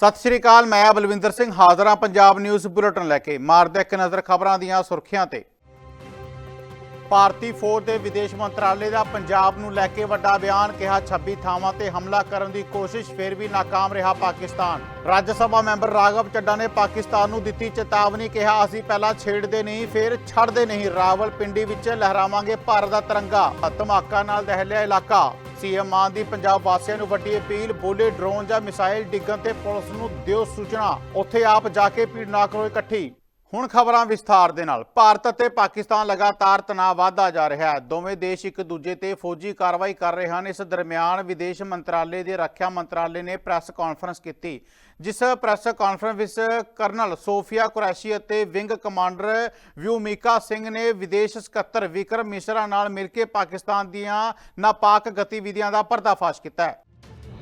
ਸਤਿ ਸ਼੍ਰੀ ਅਕਾਲ, ਮੈਂ ਬਲਵਿੰਦਰ ਸਿੰਘ, ਹਾਜ਼ਰਾਂ ਪੰਜਾਬ ਨਿਊਜ਼ ਬੁਲੇਟਿਨ ਲੈ ਕੇ। ਮਾਰਦੇ ਇੱਕ ਨਜ਼ਰ ਖਬਰਾਂ ਦੀਆਂ ਸੁਰਖੀਆਂ ਤੇ। ਭਾਰਤੀ ਫੌਜ ਦੇ ਵਿਦੇਸ਼ ਮੰਤਰਾਲੇ ਦਾ ਪੰਜਾਬ ਨੂੰ ਲੈ ਕੇ ਵੱਡਾ ਬਿਆਨ ਕਿਹਾ 26 ਥਾਵਾਂ ਤੇ ਹਮਲਾ ਕਰਨ ਦੀ ਕੋਸ਼ਿਸ਼, ਫਿਰ ਵੀ ناکਾਮ ਰਿਹਾ ਪਾਕਿਸਤਾਨ। ਰਾਜ ਸਭਾ ਮੈਂਬਰ ਰਾਘਵ ਚੱਡਾ ਨੇ ਪਾਕਿਸਤਾਨ ਨੂੰ ਦਿੱਤੀ ਚੇਤਾਵਨੀ ਕਿਹਾ, ਅਸੀਂ ਪਹਿਲਾਂ ਛੇੜਦੇ ਨਹੀਂ, ਫਿਰ ਛੱਡਦੇ ਨਹੀਂ। ਰਾਵਲਪਿੰਡੀ ਵਿੱਚ ਲਹਿਰਾਵਾਂਗੇ ਭਾਰਤ ਦਾ ਤਿਰੰਗਾ। ਧਮਾਕਾ ਨਾਲ ਦਹਿਲਿਆ ਇਲਾਕਾ। ਸੀਐਮ ਮਾਨ ਦੀ ਪੰਜਾਬ ਵਾਸੀਆਂ ਨੂੰ ਵੱਡੀ ਅਪੀਲ, ਬੋਲੇ ਡਰੋਨ ਜਾਂ ਮਿਸਾਈਲ ਡਿੱਗਣ ਤੇ ਪੁਲਿਸ ਨੂੰ ਦਿਓ ਸੂਚਨਾ। ਉੱਥੇ ਆਪ ਜਾ ਕੇ ਪੀੜ ਨਾ ਕਰੋ ਇਕੱਠੀ। ਹੁਣ ਖਬਰਾਂ ਵਿਸਥਾਰ ਦੇ ਨਾਲ। ਭਾਰਤ ਅਤੇ ਪਾਕਿਸਤਾਨ ਲਗਾਤਾਰ ਤਣਾਅ ਵਧਦਾ ਜਾ ਰਿਹਾ ਹੈ। ਦੋਵੇਂ ਦੇਸ਼ ਇੱਕ ਦੂਜੇ ਤੇ ਫੌਜੀ ਕਾਰਵਾਈ ਕਰ ਰਹੇ ਹਨ। ਇਸ ਦਰਮਿਆਨ ਵਿਦੇਸ਼ ਮੰਤਰਾਲੇ ਦੇ ਰੱਖਿਆ ਮੰਤਰਾਲੇ ਨੇ ਪ੍ਰੈਸ ਕਾਨਫਰੰਸ ਕੀਤੀ, ਜਿਸ ਪ੍ਰੈਸ ਕਾਨਫਰੰਸ ਵਿੱਚ ਕਰਨਲ ਸੋਫੀਆ ਕੁਰੈਸ਼ੀ ਅਤੇ ਵਿੰਗ ਕਮਾਂਡਰ ਵਿਊਮਿਕਾ ਸਿੰਘ ਨੇ ਵਿਦੇਸ਼ ਸਕੱਤਰ ਵਿਕਰਮ ਮਿਸ਼ਰਾ ਨਾਲ ਮਿਲ ਕੇ ਪਾਕਿਸਤਾਨ ਦੀਆਂ ਨਾਪਾਕ ਗਤੀਵਿਧੀਆਂ ਦਾ ਪਰਦਾਫਾਸ਼ ਕੀਤਾ ਹੈ।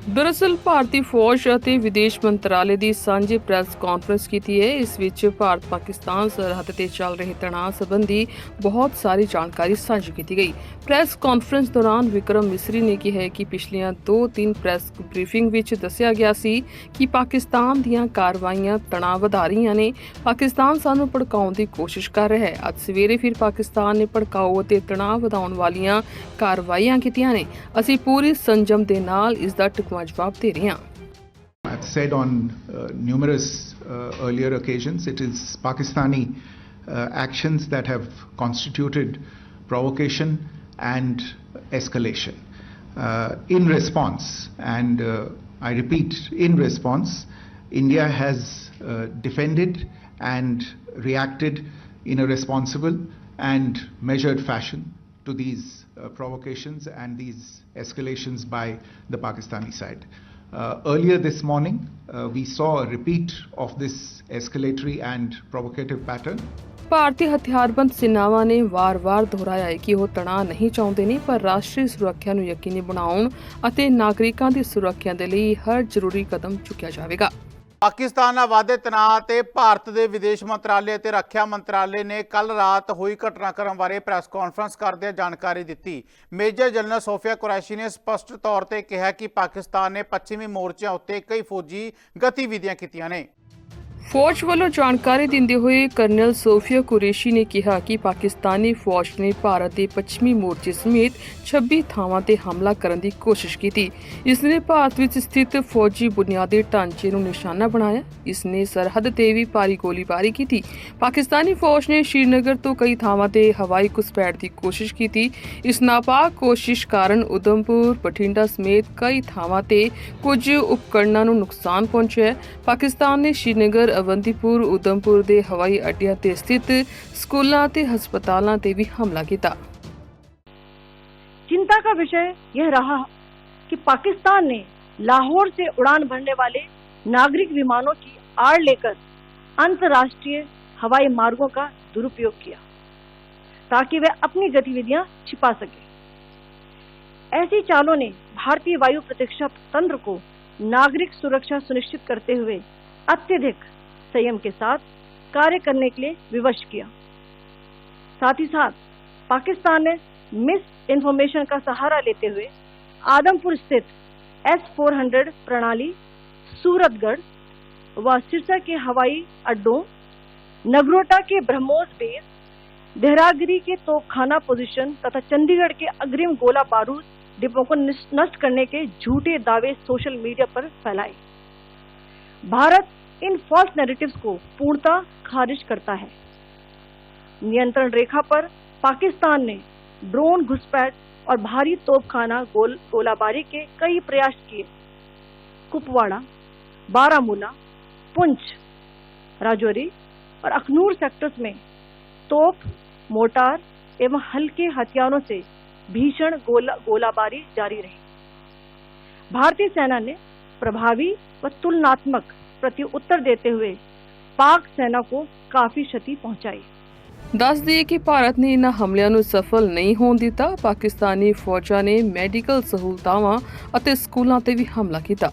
ਦਰਅਸਲ, ਭਾਰਤੀ ਫੌਜ ਅਤੇ ਵਿਦੇਸ਼ ਮੰਤਰਾਲੇ ਦੀ ਸਾਂਝੀ ਪ੍ਰੈਸ ਕਾਨਫਰੰਸ ਕੀਤੀ ਹੈ। ਇਸ ਵਿੱਚ ਭਾਰਤ, ਪਾਕਿਸਤਾਨ ਸਰਹੱਦ ਤੇ ਚੱਲ ਰਹੇ ਤਣਾਅ ਸੰਬੰਧੀ ਬਹੁਤ ਸਾਰੀ ਜਾਣਕਾਰੀ ਸਾਂਝੀ ਕੀਤੀ ਗਈ। ਪ੍ਰੈਸ ਕਾਨਫਰੰਸ ਦੌਰਾਨ ਵਿਕਰਮ ਮਿਸਰੀ ਨੇ ਕਿਹਾ ਕਿ ਪਿਛਲੀਆਂ 2-3 ਪ੍ਰੈਸ ਬਰੀਫਿੰਗ ਵਿੱਚ ਦੱਸਿਆ ਗਿਆ ਸੀ ਕਿ ਪਾਕਿਸਤਾਨ ਦੀਆਂ ਕਾਰਵਾਈਆਂ ਤਣਾਅ ਵਧਾ ਰਹੀਆਂ ਨੇ। ਪਾਕਿਸਤਾਨ ਸਾਨੂੰ ਭੜਕਾਉਣ ਦੀ ਕੋਸ਼ਿਸ਼ ਕਰ ਰਿਹਾ ਹੈ। ਅੱਜ ਸਵੇਰੇ ਫਿਰ ਪਾਕਿਸਤਾਨ ਨੇ ਭੜਕਾਊ ਅਤੇ ਤਣਾਅ ਵਧਾਉਣ ਵਾਲੀਆਂ ਕਾਰਵਾਈਆਂ ਕੀਤੀਆਂ ਨੇ। ਅਸੀਂ ਪੂਰੀ ਸੰਜਮ ਦੇ ਨਾਲ ਇਸ ਦਾ I have said on uh, numerous uh, earlier occasions, it is Pakistani uh, actions that have constituted provocation and escalation. in response, and I repeat, in response, India has defended and reacted in a responsible and measured fashion. To these uh, provocations and these escalations by the Pakistani side. Uh, earlier this morning, uh, we saw a repeat of this escalatory and provocative pattern. ਭਾਰਤੀ ਹਥਿਆਰਬੰਦ ਸੈਨਾਵਾਂ ਨੇ ਵਾਰ-ਵਾਰ ਦੁਹਰਾਇਆ ਹੈ ਕਿ ਉਹ ਤਣਾਅ ਨਹੀਂ ਚਾਹੁੰਦੇ ਨੇ ਪਰ ਰਾਸ਼ਟਰੀ ਸੁਰੱਖਿਆ ਨੂੰ ਯਕੀਨੀ ਬਣਾਉਣ ਅਤੇ ਨਾਗਰਿਕਾਂ ਦੀ ਸੁਰੱਖਿਆ ਦੇ ਲਈ ਹਰ ਜ਼ਰੂਰੀ ਕਦਮ ਚੁੱਕਿਆ ਜਾਵੇਗਾ ਪਾਕਿਸਤਾਨ ਨਾਲ ਵਾਧੇ ਤਣਾਅ ਤੇ ਭਾਰਤ ਦੇ ਵਿਦੇਸ਼ ਮੰਤਰਾਲੇ ਅਤੇ ਰੱਖਿਆ ਮੰਤਰਾਲੇ ਨੇ ਕੱਲ ਰਾਤ ਹੋਈ ਘਟਨਾਕ੍ਰਮ ਬਾਰੇ ਪ੍ਰੈਸ ਕਾਨਫਰੰਸ ਕਰਦਿਆਂ ਜਾਣਕਾਰੀ ਦਿੱਤੀ। ਮੇਜਰ ਜਨਰਲ ਸੋਫੀਆ ਕੁਰੈਸ਼ੀ ਨੇ ਸਪਸ਼ਟ ਤੌਰ ਤੇ ਕਿਹਾ ਕਿ ਪਾਕਿਸਤਾਨ ਨੇ ਪੱਛਮੀ ਮੋਰਚਿਆਂ ਉੱਤੇ ਕਈ ਫੌਜੀ ਗਤੀਵਿਧੀਆਂ ਕੀਤੀਆਂ ਨੇ। ਫੌਜ ਵੱਲੋਂ ਜਾਣਕਾਰੀ ਦਿੰਦੇ ਹੋਏ ਕਰਨਲ ਸੋਫੀਆ ਕੁਰੇਸ਼ੀ ਨੇ ਕਿਹਾ ਕਿ ਪਾਕਿਸਤਾਨੀ ਫੌਜ ਨੇ ਭਾਰਤ ਦੇ ਪੱਛਮੀ ਮੋਰਚੇ ਸਮੇਤ 26 ਥਾਵਾਂ ਤੇ ਹਮਲਾ ਕਰਨ ਦੀ ਕੋਸ਼ਿਸ਼ ਕੀਤੀ। ਇਸ ਨੇ ਭਾਰਤ ਵਿੱਚ ਸਥਿਤ ਫੌਜੀ ਬੁਨਿਆਦੀ ਢਾਂਚੇ ਨੂੰ ਨਿਸ਼ਾਨਾ ਬਣਾਇਆ। ਇਸ ਨੇ ਸਰਹੱਦ ਤੇ ਵੀ ਭਾਰੀ ਗੋਲੀਬਾਰੀ ਕੀਤੀ। ਪਾਕਿਸਤਾਨੀ ਫੌਜ ਨੇ ਸ਼੍ਰੀਨਗਰ ਤੋਂ ਕਈ ਥਾਵਾਂ ਤੇ ਹਵਾਈ ਘੁਸਪੈਠ ਦੀ ਕੋਸ਼ਿਸ਼ ਕੀਤੀ। ਇਸ ਨਾਪਾਕ ਕੋਸ਼ਿਸ਼ ਕਾਰਨ ਉਦਮਪੁਰ, ਬਠਿੰਡਾ ਸਮੇਤ ਕਈ ਥਾਵਾਂ ਤੇ ਕੁਝ ਉਪਕਰਣਾਂ ਨੂੰ ਨੁਕਸਾਨ ਪਹੁੰਚਿਆ। ਪਾਕਿਸਤਾਨ ਨੇ ਸ਼੍ਰੀਨਗਰ ਅਵੰਤੀਪੁਰ ਉਦਮਪੁਰ ਦੇ ਹਵਾਈ ਅੱਡਿਆਂ ਤੇ ਸਥਿਤ ਸਕੂਲਾਂ ਤੇ ਹਸਪਤਾਲਾਂ ਤੇ ਵੀ ਹਮਲਾ ਕੀਤਾ चिंता का विषय यह रहा कि पाकिस्तान ने लाहौर से उड़ान भरने वाले नागरिक विमानों की आड़ लेकर अंतर्राष्ट्रीय हवाई मार्गों का दुरुपयोग किया ताकि वे अपनी गतिविधियां छिपा सके ऐसी चालों ने भारतीय वायु प्रतिरक्षा तंत्र को नागरिक सुरक्षा सुनिश्चित करते हुए अत्यधिक संयम के साथ कार्य करने के लिए विवश किया। साथ ही साथ, पाकिस्तान ने मिस इन्फॉर्मेशन का सहारा लेते हुए आदमपुर स्थित एस 400 प्रणाली, सूरतगढ़ व सिरसा के हवाई अड्डों, नगरोटा के ब्रह्मोस बेस देहरागिरी के तोपखाना पोजीशन तथा चंडीगढ़ के अग्रिम गोला बारूद डिपो को नष्ट करने के झूठे दावे सोशल मीडिया पर फैलाए। भारत इन फॉल्स नैरेटिव्स को पूर्णतः खारिज करता है। नियंत्रण रेखा पर पाकिस्तान ने ड्रोन घुसपैठ और भारी तोपखाना गोल, गोलाबारी के कई प्रयास किए। कुपवाड़ा, बारामूला, पुंछ, राजौरी और अखनूर सेक्टर्स में तोप मोटार एवं हल्के हथियारों से भीषण गोला, गोलाबारी जारी रही। भारतीय सेना ने प्रभावी व तुलनात्मक प्रत्युत्तर देते हुए पाक सेना को काफी क्षति पहुंचाई ਦੱਸ ਦਈਏ ਕਿ ਭਾਰਤ ਨੇ ਇਨ੍ਹਾਂ ਹਮਲਿਆਂ ਨੂੰ ਸਫਲ ਨਹੀਂ ਹੋਣ ਦਿੱਤਾ ਪਾਕਿਸਤਾਨੀ ਫੌਜਾਂ ਨੇ ਮੈਡੀਕਲ ਸਹੂਲਤਾਵਾਂ ਅਤੇ ਸਕੂਲਾਂ ਤੇ ਵੀ ਹਮਲਾ ਕੀਤਾ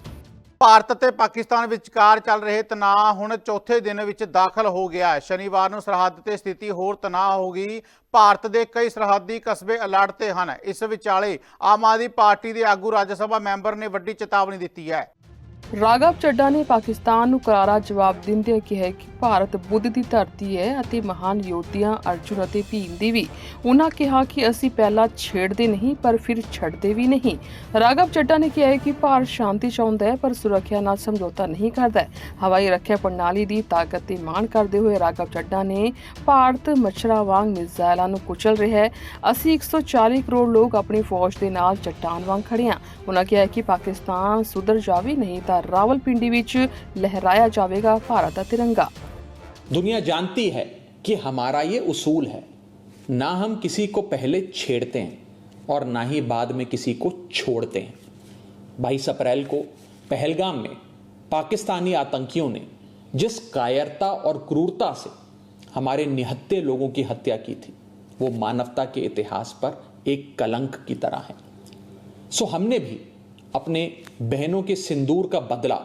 ਭਾਰਤ ਅਤੇ ਪਾਕਿਸਤਾਨ ਵਿਚਕਾਰ ਚੱਲ ਰਹੇ ਤਣਾਅ ਹੁਣ ਚੌਥੇ ਦਿਨ ਵਿੱਚ ਦਾਖਲ ਹੋ ਗਿਆ ਹੈ ਸ਼ਨੀਵਾਰ ਨੂੰ ਸਰਹੱਦ ਤੇ ਸਥਿਤੀ ਹੋਰ ਤਣਾਅ ਹੋ ਗਈ ਭਾਰਤ ਦੇ ਕਈ ਸਰਹੱਦੀ ਕਸਬੇ ਅਲਰਟ ਤੇ ਹਨ ਇਸ ਵਿਚਾਲੇ ਆਮ ਆਦਮੀ ਪਾਰਟੀ ਦੇ ਆਗੂ ਰਾਜ ਸਭਾ ਮੈਂਬਰ ਨੇ ਵੱਡੀ ਚੇਤਾਵਨੀ ਦਿੱਤੀ ਹੈ ਰਾਘਵ ਚੱਡਾ ਨੇ ਪਾਕਿਸਤਾਨ ਨੂੰ ਕਰਾਰਾ ਜਵਾਬ ਦਿੰਦਿਆਂ ਕਿਹਾ ਕਿ ਭਾਰਤ ਬੁੱਧ ਦੀ ਧਰਤੀ ਹੈ ਅਤੇ ਮਹਾਨ ਯੋਧਿਆਂ ਅਰਜੁਨ ਅਤੇ ਭੀਮ ਦੀ ਵੀ। ਉਹਨਾਂ ਕਿਹਾ ਕਿ ਅਸੀਂ ਪਹਿਲਾਂ ਛੇੜਦੇ ਨਹੀਂ, ਪਰ ਫਿਰ ਛੱਡਦੇ ਵੀ ਨਹੀਂ। ਰਾਘਵ ਚੱਡਾ ਨੇ ਕਿਹਾ ਕਿ ਭਾਰਤ ਸ਼ਾਂਤੀ ਚਾਹੁੰਦਾ ਹੈ, ਪਰ ਸੁਰੱਖਿਆ ਨਾਲ ਸਮਝੌਤਾ ਨਹੀਂ ਕਰਦਾ। ਹਵਾਈ ਰੱਖਿਆ ਪ੍ਰਣਾਲੀ ਦੀ ਤਾਕਤ ਤੇ ਮਾਣ ਕਰਦੇ ਹੋਏ ਰਾਘਵ ਚੱਡਾ ਨੇ ਭਾਰਤ ਮੱਛਰਾਂ ਵਾਂਗ ਮਿਜ਼ਾਈਲਾਂ ਨੂੰ ਕੁਚਲ ਰਿਹਾ ਹੈ। ਅਸੀਂ 140 ਕਰੋੜ ਲੋਕ ਆਪਣੀ ਫੌਜ ਦੇ ਨਾਲ ਚੱਟਾਨ ਵਾਂਗ ਖੜੇ ਹਾਂ। ਉਹਨਾਂ ਕਿਹਾ ਕਿ ਪਾਕਿਸਤਾਨ ਸੁਧਰ ਜਾਵੇ, ਨਹੀਂ ਤਾਂ ਰਾਵਲਪਿੰਡੀ ਵਿੱਚ ਲਹਿਰਾਇਆ ਜਾਵੇਗਾ ਭਾਰਤ ਦਾ ਤਿਰੰਗਾ दुनिया जानती है कि हमारा ये उसूल है ना हम किसी को पहले छेड़ते हैं और ना ही बाद में किसी को छोड़ते हैं 22 अप्रैल को पहलगाम में पाकिस्तानी आतंकियों ने जिस कायरता और क्रूरता से हमारे निहत्ते लोगों की हत्या की थी वो मानवता के इतिहास पर एक कलंक की तरह है सो हमने भी अपने बहनों के सिंदूर का बदला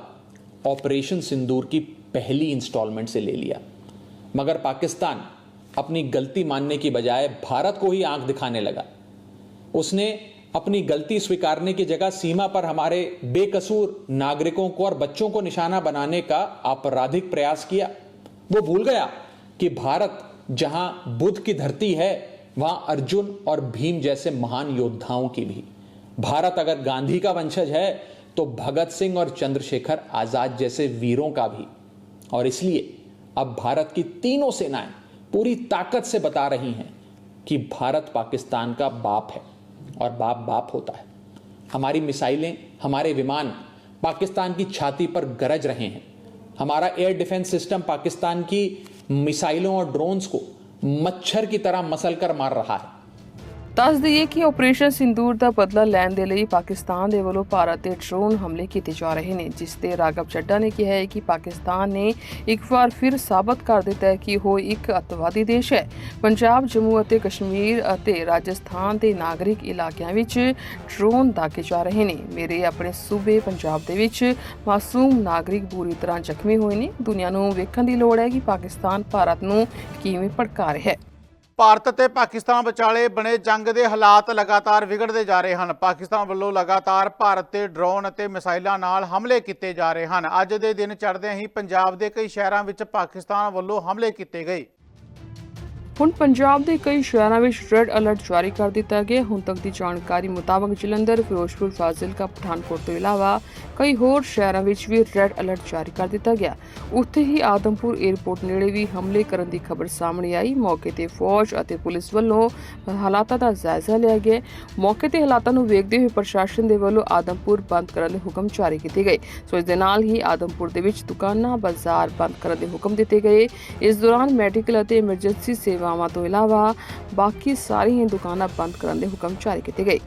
ऑपरेशन सिंदूर की पहली इंस्टॉलमेंट से ले लिया। मगर पाकिस्तान अपनी गलती मानने की बजाय भारत को ही आँख दिखाने लगा। उसने अपनी गलती स्वीकारने की जगह सीमा पर हमारे बेकसूर नागरिकों को और बच्चों को निशाना बनाने का आपराधिक प्रयास किया। वो भूल गया कि भारत जहाँ बुद्ध की धरती है, वहाँ अर्जुन और भीम जैसे महान योद्धाओं की भी। भारत अगर गांधी का वंशज है तो भगत सिंह और चंद्रशेखर आज़ाद जैसे वीरों का भी। और इसलिए अब भारत की तीनों सेनाएँ पूरी ताकत से बता रही हैं कि भारत पाकिस्तान का बाप है और बाप बाप होता है। हमारी मिसाइलें, हमारे विमान पाकिस्तान की छाती पर गरज रहे हैं। हमारा एयर डिफेंस सिस्टम पाकिस्तान की मिसाइलों और ड्रोन्स को मच्छर की तरह मसल कर मार रहा है। ਦੱਸ ਦਈਏ ਕਿ ਆਪਰੇਸ਼ਨ ਸਿੰਦੂਰ ਦਾ ਬਦਲਾ ਲੈਣ ਦੇ ਲਈ ਪਾਕਿਸਤਾਨ ਦੇ ਵੱਲੋਂ ਭਾਰਤ ਤੇ ਡਰੋਨ ਹਮਲੇ ਕੀਤੇ ਜਾ ਰਹੇ ਨੇ, ਜਿਸ ਤੇ ਰਾਘਵ ਚੱਡਾ ਨੇ ਕਿਹਾ ਹੈ ਕਿ ਪਾਕਿਸਤਾਨ ਨੇ ਇੱਕ ਵਾਰ ਫਿਰ ਸਾਬਤ ਕਰ ਦਿੱਤਾ ਹੈ ਕਿ ਉਹ ਇੱਕ ਅੱਤਵਾਦੀ ਦੇਸ਼ ਹੈ। ਪੰਜਾਬ, ਜੰਮੂ ਅਤੇ ਕਸ਼ਮੀਰ ਅਤੇ ਰਾਜਸਥਾਨ ਦੇ ਨਾਗਰਿਕ ਇਲਾਕਿਆਂ ਵਿੱਚ ਡਰੋਨ ਦਾਗੇ ਜਾ ਰਹੇ ਨੇ। ਮੇਰੇ ਆਪਣੇ ਸੂਬੇ ਪੰਜਾਬ ਦੇ ਵਿੱਚ ਮਾਸੂਮ ਨਾਗਰਿਕ ਬੁਰੀ ਤਰ੍ਹਾਂ ਜ਼ਖਮੀ ਹੋਏ ਨੇ। ਦੁਨੀਆ ਨੂੰ ਵੇਖਣ ਦੀ ਲੋੜ ਹੈ ਕਿ ਪਾਕਿਸਤਾਨ ਭਾਰਤ ਨੂੰ ਕਿਵੇਂ ਭੜਕਾ ਰਿਹਾ ਹੈ। ਭਾਰਤ ਅਤੇ ਪਾਕਿਸਤਾਨ ਵਿਚਾਲੇ ਬਣੇ ਜੰਗ ਦੇ ਹਾਲਾਤ ਲਗਾਤਾਰ ਵਿਗੜਦੇ ਜਾ ਰਹੇ ਹਨ। ਪਾਕਿਸਤਾਨ ਵੱਲੋਂ ਲਗਾਤਾਰ ਭਾਰਤ ਤੇ ਡਰੋਨ ਅਤੇ ਮਿਸਾਈਲਾਂ ਨਾਲ ਹਮਲੇ ਕੀਤੇ ਜਾ ਰਹੇ ਹਨ। ਅੱਜ ਦੇ ਦਿਨ ਚੜ੍ਹਦਿਆਂ ਹੀ ਪੰਜਾਬ ਦੇ ਕਈ ਸ਼ਹਿਰਾਂ ਵਿੱਚ ਪਾਕਿਸਤਾਨ ਵੱਲੋਂ ਹਮਲੇ ਕੀਤੇ ਗਏ। ਹੁਣ ਪੰਜਾਬ ਦੇ ਕਈ ਸ਼ਹਿਰਾਂ ਵਿੱਚ ਰੈੱਡ ਅਲਰਟ ਜਾਰੀ ਕਰ ਦਿੱਤਾ ਗਿਆ। ਹੁਣ ਤੱਕ ਦੀ ਜਾਣਕਾਰੀ ਮੁਤਾਬਕ ਜਲੰਧਰ, ਫਿਰੋਜ਼ਪੁਰ, ਫਾਜ਼ਿਲਕਾ, ਪਠਾਨਕੋਟ ਤੋਂ ਇਲਾਵਾ ਕਈ ਹੋਰ ਸ਼ਹਿਰਾਂ ਵਿੱਚ ਵੀ ਰੈੱਡ ਅਲਰਟ ਜਾਰੀ ਕਰ ਦਿੱਤਾ ਗਿਆ। ਉੱਥੇ ਹੀ ਆਦਮਪੁਰ 에ਅਰਪੋਰਟ ਨੇੜੇ ਵੀ ਹਮਲੇ ਕਰਨ ਦੀ ਖਬਰ ਸਾਹਮਣੇ ਆਈ। ਮੌਕੇ ਤੇ ਫੌਜ ਅਤੇ ਪੁਲਿਸ ਵੱਲੋਂ ਹਾਲਾਤਾਂ ਦਾ ਜਾਇਜ਼ਾ ਲਿਆ ਗਿਆ। ਮੌਕੇ ਤੇ ਹਾਲਾਤਾਂ ਨੂੰ ਵੇਖਦੇ ਹੋਏ ਪ੍ਰਸ਼ਾਸਨ ਦੇ ਵੱਲੋਂ ਆਦਮਪੁਰ ਬੰਦ ਕਰਨ ਦੇ ਹੁਕਮ ਜਾਰੀ ਕੀਤੇ ਗਏ। ਸੋ ਇਸ ਦੇ ਨਾਲ ਹੀ ਆਦਮਪੁਰ ਦੇ ਵਿੱਚ ਦੁਕਾਨਾਂ, ਬਾਜ਼ਾਰ ਬੰਦ ਕਰਨ ਦੇ ਹੁਕਮ ਦਿੱਤੇ ਗਏ। ਇਸ ਦੌਰਾਨ ਮੈਡੀਕਲ ਅਤੇ ਐਮਰਜੈਂਸੀ ਸੇਵਾ ਸੇਵਾਵਾਂ ਤੋਂ ਇਲਾਵਾ ਬਾਕੀ ਸਾਰੀਆਂ ਦੁਕਾਨਾਂ ਬੰਦ ਕਰਨ ਦੇ ਹੁਕਮ ਜਾਰੀ ਕੀਤੇ ਗਏ।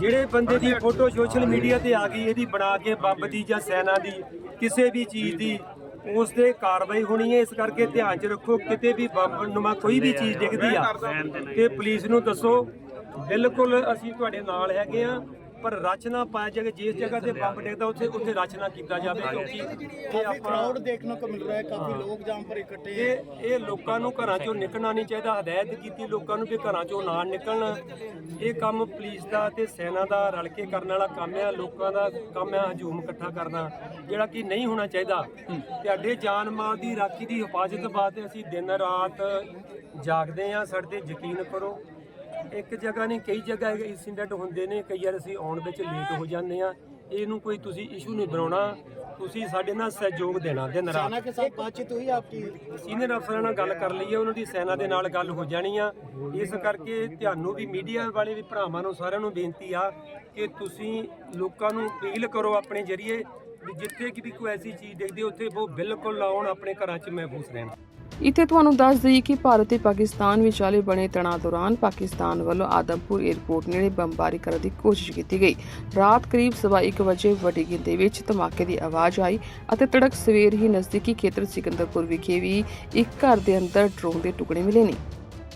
ਜਿਹੜੇ ਬੰਦੇ ਦੀ ਫੋਟੋ ਸੋਸ਼ਲ ਮੀਡੀਆ ਤੇ ਆ ਗਈ, ਇਹਦੀ ਬਣਾ ਕੇ ਬੰਬ ਦੀ ਜਾਂ ਸੈਨਾ ਦੀ, ਕਿਸੇ ਵੀ ਚੀਜ਼ ਦੀ, ਉਸ ਤੇ ਕਾਰਵਾਈ ਹੋਣੀ ਹੈ, ਇਸ ਕਰਕੇ ਧਿਆਨ 'ਚ ਰੱਖੋ, ਕਿਤੇ ਵੀ ਬੰਬ ਨੁਮਾ ਕੋਈ ਵੀ ਚੀਜ਼ ਡਿੱਗਦੀ ਆ, ਤੇ ਪੁਲਿਸ ਨੂੰ ਦੱਸੋ। ਬਿਲਕੁਲ ਅਸੀਂ ਤੁਹਾਡੇ ਨਾਲ ਹੈਗੇ ਆ। ਪਰ ਰਚ ਨਾ ਪਾਇਆ ਜਾਵੇ ਜਿਸ ਜਗ੍ਹਾ ਤੇ ਬੰਬ ਡਿੱਗਦਾ ਉੱਥੇ ਉੱਥੇ ਰਚ ਨਾ ਕੀਤਾ ਜਾਵੇ ਕਿਉਂਕਿ ਇਹ ਆਪਾਂ क्राउड देखने को मिल रहा है काफी लोग जहाँ पर इकट्ठे हैं ਇਹ ਇਹ ਲੋਕਾਂ ਨੂੰ ਘਰਾਂ ਚੋਂ ਨਿਕਲਣਾ ਨਹੀਂ ਚਾਹੀਦਾ ਹਦਾਇਤ ਕੀਤੀ ਲੋਕਾਂ ਨੂੰ ਵੀ ਘਰਾਂ ਚੋਂ ਨਾ ਨਿਕਲਣ ਇਹ ਕੰਮ ਪੁਲਿਸ ਦਾ ਤੇ ਸੈਨਾ ਦਾ ਰਲ ਕੇ ਕਰਨ ਵਾਲਾ ਕੰਮ ਆ ਲੋਕਾਂ ਦਾ ਕੰਮ ਆ ਹਜੂਮ ਇਕੱਠਾ ਕਰਨਾ ਜਿਹੜਾ ਕਿ ਨਹੀਂ ਹੋਣਾ ਚਾਹੀਦਾ ਤੁਹਾਡੇ ਜਾਨ ਮਾਲ ਦੀ ਰਾਖੀ ਦੀ ਹਿਫਾਜ਼ਤ ਵਾਸਤੇ ਅਸੀਂ ਦਿਨ ਰਾਤ ਜਾਗਦੇ ਆ ਸਾਡੇ ਤੇ ਯਕੀਨ ਕਰੋ ਇੱਕ ਜਗ੍ਹਾ ਨਹੀਂ ਕਈ ਜਗ੍ਹਾ ਇਨਸੀਡੈਂਟ ਹੁੰਦੇ ਨੇ ਕਈ ਵਾਰ ਅਸੀਂ ਆਉਣ ਵਿੱਚ ਲੇਟ ਹੋ ਜਾਂਦੇ ਆ ਇਹਨੂੰ ਕੋਈ ਤੁਸੀਂ ਇਸ਼ੂ ਨਹੀਂ ਬਣਾਉਣਾ। ਤੁਸੀਂ ਸਾਡੇ ਨਾਲ ਸਹਿਯੋਗ ਦੇਣਾ ਦਿਨ ਰਾਤ ਸੈਨਾ ਕੇ ਸਾਥ ਬਾਤਚੀਤ ਹੋਈ ਆਪਕੀ? ਸੀਨੀਅਰ ਅਫਸਰਾਂ ਨਾਲ ਗੱਲ ਕਰ ਲਈ ਹੈ ਉਹਨਾਂ ਦੀ ਸੈਨਾ ਦੇ ਨਾਲ ਗੱਲ ਹੋ ਜਾਣੀ ਆ। ਇਸ ਕਰਕੇ ਤੁਹਾਨੂੰ ਵੀ ਮੀਡੀਆ ਵਾਲੇ ਵੀ ਭਰਾਵਾਂ ਨੂੰ ਸਾਰਿਆਂ ਨੂੰ ਬੇਨਤੀ ਆ ਕਿ ਤੁਸੀਂ ਲੋਕਾਂ ਨੂੰ ਅਪੀਲ ਕਰੋ ਆਪਣੇ ਜਰੀਏ ਵੀ ਜਿੱਥੇ ਕਿ ਵੀ ਕੋਈ ਐਸੀ ਚੀਜ਼ ਦੇਖਦੇ ਉੱਥੇ ਉਹ ਬਿਲਕੁਲ ਲਾਉਣ ਆਪਣੇ ਘਰਾਂ 'ਚ ਮਹਿਫੂਜ਼ ਰਹਿਣ। ਇੱਥੇ ਤੁਹਾਨੂੰ ਦੱਸ ਦਈਏ ਕਿ ਭਾਰਤ ਤੇ ਪਾਕਿਸਤਾਨ ਵਿਚਾਲੇ ਬਣੇ ਤਣਾਅ ਦੌਰਾਨ ਪਾਕਿਸਤਾਨ ਵੱਲੋਂ ਆਦਮਪੁਰ 에ਅਰਪੋਰਟ ਨੇੜੇ ਬੰਬਾਰੀ ਕਰਨ ਦੀ ਕੋਸ਼ਿਸ਼ ਕੀਤੀ ਗਈ। ਰਾਤ ਕਰੀਬ ਸਵਾ ਇੱਕ ਵਜੇ ਵੱਡੀ ਗਿਣਤੀ ਵਿੱਚ ਧਮਾਕੇ ਦੀ ਆਵਾਜ਼ ਆਈ ਅਤੇ ਤੜਕ ਸਵੇਰ ਹੀ ਨਜ਼ਦੀਕੀ ਖੇਤਰ ਸਿਕੰਦਰਪੁਰ ਵਿਖੇ ਵੀ ਇੱਕ ਘਰ ਦੇ ਅੰਦਰ ਡਰੋਨ ਦੇ ਟੁਕੜੇ ਮਿਲੇ ਨੇ।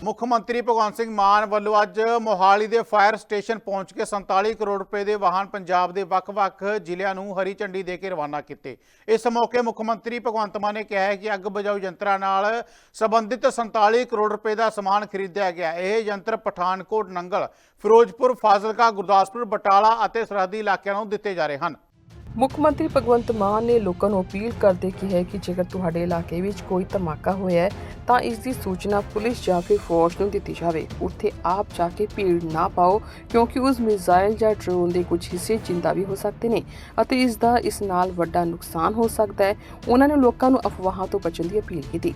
ਮੁੱਖ ਮੰਤਰੀ ਭਗਵੰਤ ਸਿੰਘ ਮਾਨ ਵੱਲੋਂ ਅੱਜ ਮੋਹਾਲੀ ਦੇ ਫਾਇਰ ਸਟੇਸ਼ਨ ਪਹੁੰਚ ਕੇ 47 ਕਰੋੜ ਰੁਪਏ ਦੇ ਵਾਹਨ ਪੰਜਾਬ ਦੇ ਵੱਖ-ਵੱਖ ਜ਼ਿਲ੍ਹਿਆਂ ਨੂੰ ਹਰੀ ਝੰਡੀ ਦੇ ਕੇ ਰਵਾਨਾ ਕੀਤੇ। ਇਸ ਮੌਕੇ ਮੁੱਖ ਮੰਤਰੀ ਭਗਵੰਤ ਮਾਨ ਨੇ ਕਿਹਾ ਹੈ ਕਿ ਅੱਗ ਬੁਝਾਊ ਯੰਤਰਾਂ ਨਾਲ ਸੰਬੰਧਿਤ 47 ਕਰੋੜ ਰੁਪਏ ਦਾ ਸਮਾਨ ਖਰੀਦਿਆ ਗਿਆ। ਇਹ ਯੰਤਰ ਪਠਾਨਕੋਟ, ਨੰਗਲ, ਫਿਰੋਜ਼ਪੁਰ, ਫਾਜ਼ਿਲਕਾ, ਗੁਰਦਾਸਪੁਰ, ਬਟਾਲਾ ਅਤੇ ਸਰਹੱਦੀ ਇਲਾਕਿਆਂ ਨੂੰ ਦਿੱਤੇ ਜਾ ਰਹੇ ਹਨ। ਮੁੱਖ ਮੰਤਰੀ ਭਗਵੰਤ ਮਾਨ ਨੇ ਲੋਕਾਂ ਨੂੰ ਅਪੀਲ ਕਰਦੇ ਕਿਹਾ ਕਿ ਜੇਕਰ ਤੁਹਾਡੇ ਇਲਾਕੇ ਵਿੱਚ ਕੋਈ ਧਮਾਕਾ ਹੋਇਆ ਹੈ, ਤਾਂ ਇਸ ਦੀ ਸੂਚਨਾ ਪੁਲਿਸ ਜਾਂ ਫਿਰ ਫੌਜ ਨੂੰ ਦਿੱਤੀ ਜਾਵੇ। ਉੱਥੇ ਆਪ ਜਾ ਕੇ ਭੀੜ ਨਾ ਪਾਓ, ਕਿਉਂਕਿ ਉਸ ਮਿਜ਼ਾਈਲ ਜਾਂ ਡਰੋਨ ਦੇ ਕੁਝ ਹਿੱਸੇ ਜਿੰਦਾ ਵੀ ਹੋ ਸਕਦੇ ਨੇ ਅਤੇ ਇਸ ਦਾ ਇਸ ਨਾਲ ਵੱਡਾ ਨੁਕਸਾਨ ਹੋ ਸਕਦਾ ਹੈ। ਉਹਨਾਂ ਨੇ ਲੋਕਾਂ ਨੂੰ ਅਫਵਾਹਾਂ ਤੋਂ ਬਚਣ ਦੀ ਅਪੀਲ ਕੀਤੀ।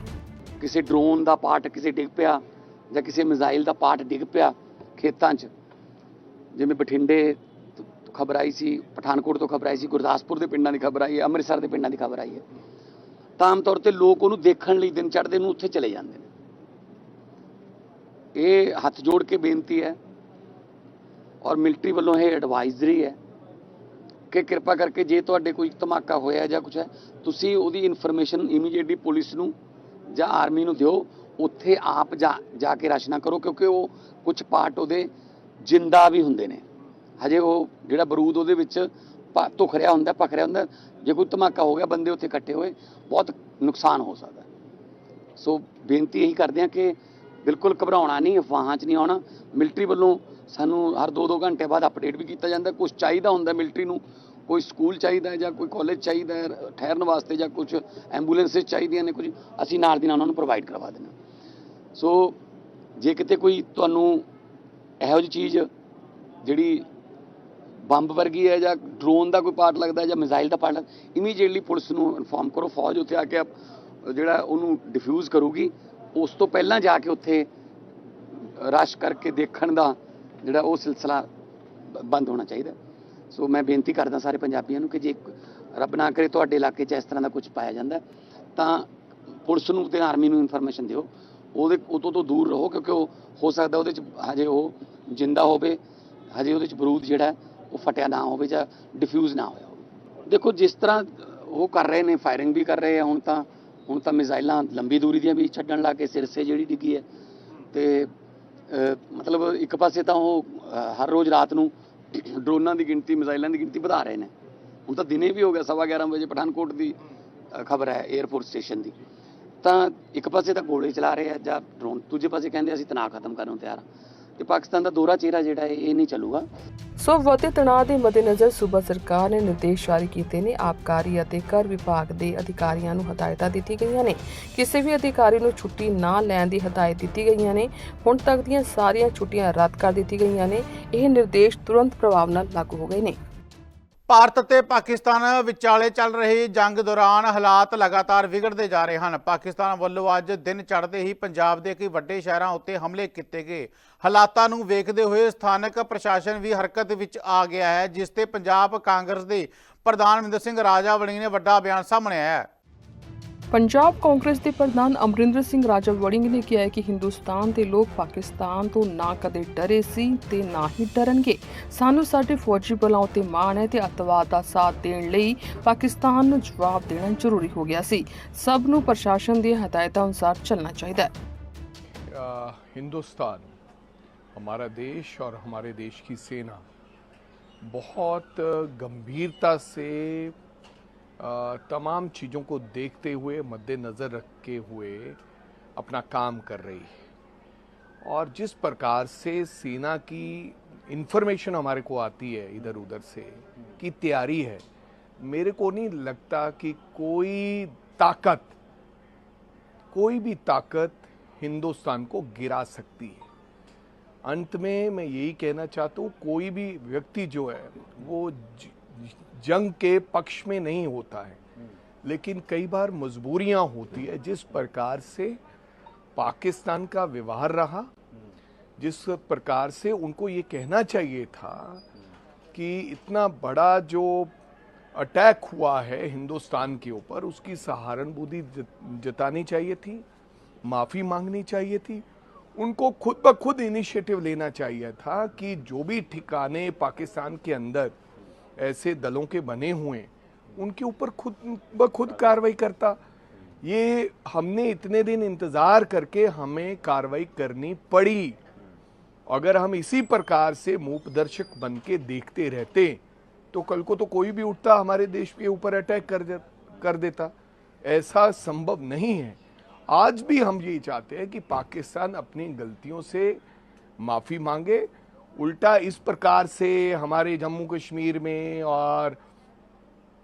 ਕਿਸੇ ਡਰੋਨ ਦਾ ਪਾਰਟ ਕਿਸੇ ਡਿੱਗ ਪਿਆ ਜਾਂ ਕਿਸੇ ਮਿਜ਼ਾਈਲ ਦਾ ਪਾਰਟ ਡਿੱਗ ਪਿਆ ਖੇਤਾਂ 'ਚ, ਜਿਵੇਂ ਬਠਿੰਡੇ ਖਬਰ ਆਈ ਸੀ, ਪਠਾਨਕੋਟ ਤੋਂ ਖਬਰ ਆਈ ਸੀ, ਗੁਰਦਾਸਪੁਰ ਦੇ ਪਿੰਡਾਂ ਦੀ ਖਬਰ ਆਈ ਹੈ, ਅੰਮ੍ਰਿਤਸਰ ਦੇ ਪਿੰਡਾਂ ਦੀ ਖਬਰ ਆਈ ਹੈ। ਤਾਂ ਆਮ ਤੌਰ ਤੇ ਲੋਕ ਉਹਨੂੰ ਦੇਖਣ ਲਈ ਦਿਨ ਚੜ੍ਹਦੇ ਨੂੰ ਉੱਥੇ ਚਲੇ ਜਾਂਦੇ ਨੇ। ਇਹ ਹੱਥ ਜੋੜ ਕੇ ਬੇਨਤੀ ਹੈ ਔਰ ਮਿਲਟਰੀ ਵੱਲੋਂ ਇਹ ਐਡਵਾਈਜ਼ਰੀ ਹੈ ਕਿ ਕਿਰਪਾ ਕਰਕੇ ਜੇ ਤੁਹਾਡੇ ਕੋਈ ਧਮਾਕਾ ਹੋਇਆ ਜਾਂ ਕੁਝ ਹੈ, ਤੁਸੀਂ ਉਹਦੀ ਇਨਫੋਰਮੇਸ਼ਨ ਇਮੀਡੀਏਟਲੀ ਪੁਲਿਸ ਨੂੰ ਜਾਂ ਆਰਮੀ ਨੂੰ ਦਿਓ, ਉੱਥੇ ਆਪ ਜਾ ਕੇ ਰਸ਼ ਕਰੋ, ਕਿਉਂਕਿ ਉਹ ਕੁਝ ਪਾਰਟ ਉਹਦੇ ਜਿੰਦਾ ਵੀ ਹੁੰਦੇ ਨੇ। ਹਜੇ ਉਹ ਜਿਹੜਾ ਬਰੂਦ ਉਹਦੇ ਵਿੱਚ ਪ- ਧੁਖ ਰਿਹਾ ਹੁੰਦਾ ਪਕ ਰਿਹਾ ਹੁੰਦਾ, ਜੇ ਕੋਈ ਧਮਾਕਾ ਹੋ ਗਿਆ, ਬੰਦੇ ਉੱਥੇ ਇਕੱਠੇ ਹੋਏ, ਬਹੁਤ ਨੁਕਸਾਨ ਹੋ ਸਕਦਾ। ਸੋ ਬੇਨਤੀ ਇਹੀ ਕਰਦੇ ਹਾਂ ਕਿ ਬਿਲਕੁਲ ਘਬਰਾਉਣਾ ਨਹੀਂ, ਅਫਵਾਹਾਂ 'ਚ ਨਹੀਂ ਆਉਣਾ। ਮਿਲਟਰੀ ਵੱਲੋਂ ਸਾਨੂੰ ਹਰ 2-2 ਘੰਟੇ ਬਾਅਦ ਅਪਡੇਟ ਵੀ ਕੀਤਾ ਜਾਂਦਾ। ਕੁਝ ਚਾਹੀਦਾ ਹੁੰਦਾ ਮਿਲਟਰੀ ਨੂੰ, ਕੋਈ ਸਕੂਲ ਚਾਹੀਦਾ ਹੈ ਜਾਂ ਕੋਈ ਕਾਲਜ ਚਾਹੀਦਾ ਹੈ ਠਹਿਰਨ ਵਾਸਤੇ ਜਾਂ ਕੁਝ ਐਂਬੂਲੈਂਸਸ ਚਾਹੀਦੀਆਂ ਨੇ, ਕੁਝ, ਅਸੀਂ ਨਾਲ ਦੀ ਨਾਲ ਉਹਨਾਂ ਨੂੰ ਪ੍ਰੋਵਾਈਡ ਕਰਵਾ ਦਿੰਦੇ ਹਾਂ। ਸੋ ਜੇ ਕਿਤੇ ਕੋਈ ਤੁਹਾਨੂੰ ਇਹੋ ਜਿਹੀ ਚੀਜ਼ ਜਿਹੜੀ ਬੰਬ ਵਰਗੀ ਹੈ ਜਾਂ ਡਰੋਨ ਦਾ ਕੋਈ ਪਾਰਟ ਲੱਗਦਾ ਜਾਂ ਮਿਜ਼ਾਈਲ ਦਾ ਪਾਰਟ ਇਮੀਡੀਏਟਲੀ ਪੁਲਿਸ ਨੂੰ ਇਨਫੋਰਮ ਕਰੋ, ਫੌਜ ਉੱਥੇ ਆ ਕੇ ਆਪ- ਜਿਹੜਾ ਉਹਨੂੰ ਡਿਫਿਊਜ਼ ਕਰੂਗੀ, ਉਸ ਤੋਂ ਪਹਿਲਾਂ ਜਾ ਕੇ ਉੱਥੇ ਰਸ਼ ਕਰਕੇ ਦੇਖਣ ਦਾ ਜਿਹੜਾ ਉਹ ਸਿਲਸਿਲਾ ਬ- ਬੰਦ ਹੋਣਾ ਚਾਹੀਦਾ। ਸੋ ਮੈਂ ਬੇਨਤੀ ਕਰਦਾ ਸਾਰੇ ਪੰਜਾਬੀਆਂ ਨੂੰ ਕਿ ਜੇ ਰੱਬ ਨਾ ਕਰੇ, ਤੁਹਾਡੇ ਇਲਾਕੇ 'ਚ ਇਸ ਤਰ੍ਹਾਂ ਦਾ ਕੁਝ ਪਾਇਆ ਜਾਂਦਾ, ਤਾਂ ਪੁਲਿਸ ਨੂੰ ਤੇ ਆਰਮੀ ਨੂੰ ਇਨਫੋਰਮੇਸ਼ਨ ਦਿਓ। ਉਹਦੇ, ਉਤੋਂ ਤੋਂ ਦੂਰ ਰਹੋ, ਕਿਉਂਕਿ ਉਹ ਹੋ ਸਕਦਾ ਉਹਦੇ 'ਚ ਹਜੇ ਉਹ ਜਿੰਦਾ ਹੋਵੇ, ਹਜੇ ਉਹਦੇ 'ਚ ਬਰੂਦ ਜਿਹੜਾ ਉਹ ਫਟਿਆ ਨਾ ਹੋਵੇ ਜਾਂ ਡਿਫਿਊਜ਼ ਨਾ ਹੋਇਆ ਹੋਵੇ। ਦੇਖੋ, ਜਿਸ ਤਰ੍ਹਾਂ ਉਹ ਕਰ ਰਹੇ ਨੇ ਫਾਇਰਿੰਗ ਵੀ ਕਰ ਰਹੇ ਆ, ਹੁਣ ਤਾਂ ਹੁਣ ਤਾਂ ਮਿਜ਼ਾਈਲਾਂ ਲੰਬੀ ਦੂਰੀ ਦੀਆਂ ਵੀ ਛੱਡਣ ਲੱਗ ਕੇ ਸਿਰਸੇ ਜਿਹੜੀ ਡਿੱਗੀ ਹੈ। ਤੇ ਮਤਲਬ ਇੱਕ ਪਾਸੇ ਤਾਂ ਉਹ ਹਰ ਰੋਜ਼ ਰਾਤ ਨੂੰ ਡਰੋਨਾਂ ਦੀ ਗਿਣਤੀ, ਮਿਜ਼ਾਈਲਾਂ ਦੀ ਗਿਣਤੀ ਵਧਾ ਰਹੇ ਨੇ। ਹੁਣ ਤਾਂ ਦਿਨੇ ਵੀ ਹੋ ਗਿਆ, ਸਵਾ 11 ਵਜੇ ਪਠਾਨਕੋਟ ਦੀ ਖਬਰ ਹੈ 에ਅਰਪੋਰਟ ਸਟੇਸ਼ਨ ਦੀ। ਤਾਂ ਇੱਕ ਪਾਸੇ ਤਾਂ ਗੋਲੇ ਚਲਾ ਰਹੇ ਆ ਜਾਂ ਡਰੋਨ ਦੂਜੇ ਪਾਸੇ ਕਹਿੰਦੇ ਅਸੀਂ ਤਣਾਅ ਖਤਮ ਕਰਨ ਨੂੰ ਤਿਆਰ ਹਾਂ ਤੇ ਪਾਕਿਸਤਾਨ ਦਾ ਦੋਹਰਾ ਚਿਹਰਾ ਜਿਹੜਾ ਹੈ, ਇਹ ਨਹੀਂ ਚੱਲੂਗਾ। ਸੋ ਵਧਦੇ ਤਣਾਅ ਦੇ ਮੱਦੇਨਜ਼ਰ ਸੂਬਾ ਸਰਕਾਰ ਨੇ ਨਿਰਦੇਸ਼ ਜਾਰੀ ਕੀਤੇ ਨੇ, ਆਬਕਾਰੀ ਅਤੇ ਕਰ ਵਿਭਾਗ ਦੇ ਅਧਿਕਾਰੀਆਂ ਨੂੰ ਹਦਾਇਤਾਂ ਦਿੱਤੀ ਗਈਆਂ ਨੇ। ਕਿਸੇ ਵੀ ਅਧਿਕਾਰੀ ਨੂੰ ਛੁੱਟੀ ਨਾ ਲੈਣ ਦੀ ਹਦਾਇਤ ਦਿੱਤੀ ਗਈਆਂ ਨੇ। ਹੁਣ ਤੱਕ ਦੀਆਂ ਸਾਰੀਆਂ ਛੁੱਟੀਆਂ ਰੱਦ ਕਰ ਦਿੱਤੀ ਗਈਆਂ ਨੇ। ਇਹ ਨਿਰਦੇਸ਼ ਤੁਰੰਤ ਪ੍ਰਭਾਵ ਨਾਲ ਲਾਗੂ ਹੋ ਗਏ ਨੇ। ਭਾਰਤ ਅਤੇ ਪਾਕਿਸਤਾਨ ਵਿਚਾਲੇ ਚੱਲ ਰਹੀ ਜੰਗ ਦੌਰਾਨ ਹਾਲਾਤ ਲਗਾਤਾਰ ਵਿਗੜਦੇ ਜਾ ਰਹੇ ਹਨ। ਪਾਕਿਸਤਾਨ ਵੱਲੋਂ ਅੱਜ ਦਿਨ ਚੜ੍ਹਦੇ ਹੀ ਪੰਜਾਬ ਦੇ ਕਈ ਵੱਡੇ ਸ਼ਹਿਰਾਂ ਉੱਤੇ ਹਮਲੇ ਕੀਤੇ ਗਏ। ਹਾਲਾਤਾਂ ਨੂੰ ਵੇਖਦੇ ਹੋਏ ਸਥਾਨਕ ਪ੍ਰਸ਼ਾਸਨ ਵੀ ਹਰਕਤ ਵਿੱਚ ਆ ਗਿਆ ਹੈ, ਜਿਸ ਤੇ ਪੰਜਾਬ ਕਾਂਗਰਸ ਦੇ ਪ੍ਰਧਾਨ ਮਹਿੰਦਰ ਸਿੰਘ ਰਾਜਾ ਰਾਜਾਵਲੀ ਨੇ ਵੱਡਾ ਬਿਆਨ ਸਾਹਮਣੇ ਆਇਆ ਹੈ। ਪੰਜਾਬ ਕਾਂਗਰਸ ਦੇ ਪ੍ਰਧਾਨ ਅਮਰਿੰਦਰ ਸਿੰਘ ਰਾਜਾ ਵੜਿੰਗ ਨੇ ਕਿਹਾ ਹੈ ਕਿ ਹਿੰਦੁਸਤਾਨ ਦੇ ਲੋਕ ਪਾਕਿਸਤਾਨ ਤੋਂ ਨਾ ਕਦੇ ਡਰੇ ਸੀ ਤੇ ਨਾ ਹੀ ਡਰਨਗੇ ਸਾਨੂੰ ਸਾਡੇ ਫੌਜੀ ਬਲਾਂ ਉਤੇ ਮਾਣ ਹੈ ਤੇ ਅੱਤਵਾਦ ਦਾ ਸਾਥ ਦੇਣ ਲਈ ਪਾਕਿਸਤਾਨ ਨੂੰ ਜਵਾਬ ਦੇਣਾ ਜ਼ਰੂਰੀ ਹੋ ਗਿਆ ਸੀ ਸਭ ਨੂੰ ਪ੍ਰਸ਼ਾਸਨ ਦੀਆਂ ਹਦਾਇਤਾਂ ਅਨੁਸਾਰ ਚੱਲਣਾ ਚਾਹੀਦਾ ਹੈ अ, हिंदुस्तान हमारा देश और हमारे देश की सेना बहुत गंभीरता से अ, तमाम चीज़ों को देखते हुए, मद्देनज़र रखे हुए अपना काम कर रही है। और जिस प्रकार से सेना की इंफॉर्मेशन हमारे को आती है इधर उधर से, की तैयारी है, मेरे को नहीं लगता कि कोई ताकत, कोई भी ताकत हिंदुस्तान को गिरा सकती है। अंत में मैं यही कहना चाहता हूँ, कोई भी व्यक्ति जो है, वो जंग के पक्ष में नहीं होता है। लेकिन कई बार मजबूरियाँ होती है, जिस प्रकार से पाकिस्तान का व्यवहार रहा, जिस प्रकार से उनको ये कहना चाहिए था कि इतना बड़ा जो अटैक हुआ है हिंदुस्तान के ऊपर, उसकी जत- जतानी चाहिए थी, माफ़ी मांगनी चाहिए थी। उनको खुद ब खुद इनिशिएटिव लेना चाहिए था कि जो भी ठिकाने पाकिस्तान के अंदर ऐसे दलों के बने हुए उनके ऊपर खुद ब खुद कार्रवाई करता। ये हमने इतने दिन इंतज़ार करके हमें कार्रवाई करनी पड़ी। अगर हम इसी प्रकार से मूकदर्शक बन के देखते रहते तो कल को तो कोई भी उठता हमारे देश के ऊपर अटैक कर दे, कर देता। ऐसा संभव नहीं है। आज भी हम ये चाहते हैं कि पाकिस्तान अपनी गलतियों से माफ़ी मांगे उल्टा इस प्रकार से हमारे जम्मू कश्मीर में और